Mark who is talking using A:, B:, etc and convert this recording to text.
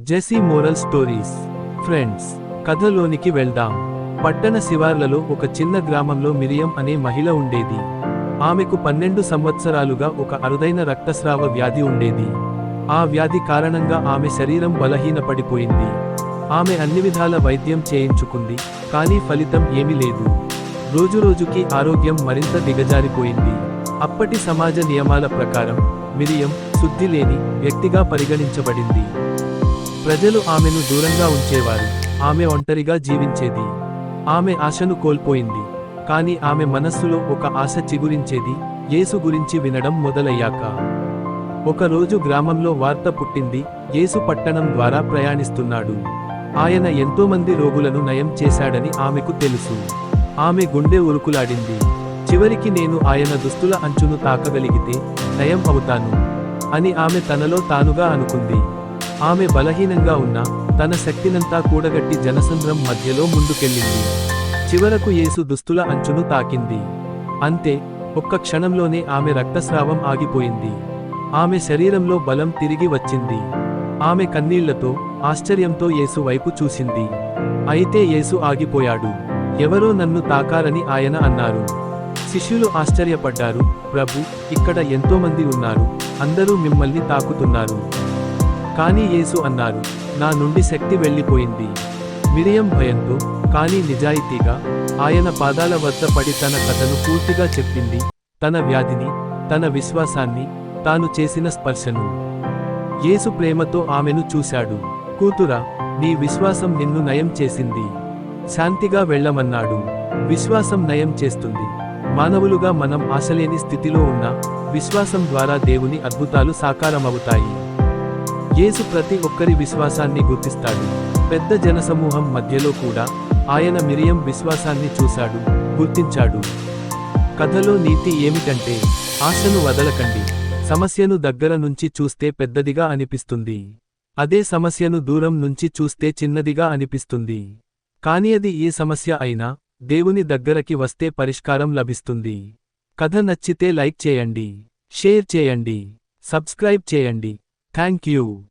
A: జెసీ moral stories friends కథలోనికి వెళ్దాం. పట్టణ శివార్లలో ఒక చిన్న గ్రామంలో మిరియం అనే మహిళ ఉండేది. ఆమెకు పన్నెండు సంవత్సరాలుగా ఒక అరుదైన రక్తస్రావ వ్యాధి ఉండేది. ఆ వ్యాధి కారణంగా ఆమె శరీరం బలహీనపడిపోయింది. ఆమె అన్ని విధాల వైద్యం చేయించుకుంది కానీ ఫలితం ఏమీ లేదు. రోజురోజుకి ఆరోగ్యం మరింత దిగజారిపోయింది. అప్పటి సమాజ నియమాల ప్రకారం మిరియం శుద్ధి లేని వ్యక్తిగా పరిగణించబడింది. ప్రజలు ఆమెను దూరంగా ఉంచేవారు. ఆమె ఒంటరిగా జీవించేది. ఆమె ఆశను కోల్పోయింది. కానీ ఆమె మనస్సులో ఒక ఆశ చిగురించేది. యేసు గురించి వినడం మొదలయ్యాక. ఒకరోజు గ్రామంలో వార్త పుట్టింది. యేసు పట్టణం ద్వారా ప్రయాణిస్తున్నాడు. ఆయన ఎంతోమంది రోగులను నయం చేశాడని ఆమెకు తెలుసు. ఆమె గుండె ఉరుకులాడింది. చివరికి నేను ఆయన దుస్తుల అంచును తాకగలిగితే నయం అవుతాను. అని ఆమె తనలో తానుగా అనుకుంది. ఆమె బలహీనంగా ఉన్న తన శక్తినంతా కూడగట్టి జనసంద్రం మధ్యలో ముందుకెళ్ళింది. చివరకు యేసు దుస్తుల అంచును తాకింది. అంతే ఒక్క క్షణంలోనే ఆమె రక్తస్రావం ఆగిపోయింది. ఆమె శరీరంలో బలం తిరిగి వచ్చింది. ఆమె కన్నీళ్ళతో ఆశ్చర్యంతో యేసు వైపు చూసింది. అయితే యేసు ఆగిపోయాడు. ఎవరో నన్ను తాకారని ఆయన అన్నారు. శిష్యులు ఆశ్చర్యపడ్డారు. ప్రభు ఇక్కడ ఎంతోమంది ఉన్నారు. అందరూ మిమ్మల్ని తాకుతున్నారు. కానీ యేసు అన్నారు నా నుండి శక్తి వెళ్ళిపోయింది. మిరియం భయంతో కానీ నిజాయితీగా ఆయన పాదాల వద్ద పడి తన కథను పూర్తిగా చెప్పింది తన వ్యాధిని తన విశ్వాసాన్ని తాను చేసిన స్పర్శను. యేసు ప్రేమతో ఆమెను చూశాడు. కూతురా నీ విశ్వాసం నిన్ను నయం చేసింది. శాంతిగా వెళ్ళమన్నాడు. విశ్వాసం నయం చేస్తుంది. మానవులుగా మనం ఆశలేని స్థితిలో ఉన్న విశ్వాసం ద్వారా దేవుని అద్భుతాలు సాకారమవుతాయి. యేసు ప్రతి ఒక్కరి విశ్వాసాన్ని గుర్తిస్తాడు. పెద్ద జనసమూహం మధ్యలో కూడా ఆయన మిరియం విశ్వాసాన్ని చూశాడు గుర్తించాడు. కథలో నీతి ఏమిటంటే ఆశను వదలకండి సమస్యను దగ్గర నుంచి చూస్తే పెద్దదిగా అనిపిస్తుంది. అదే సమస్యను దూరం నుంచి చూస్తే చిన్నదిగా అనిపిస్తుంది. కాని అది ఏ సమస్య అయినా దేవుని దగ్గరకి వస్తే పరిష్కారం లభిస్తుంది. కథ నచ్చితే లైక్ చేయండి షేర్ చేయండి సబ్స్క్రైబ్ చేయండి. Thank you.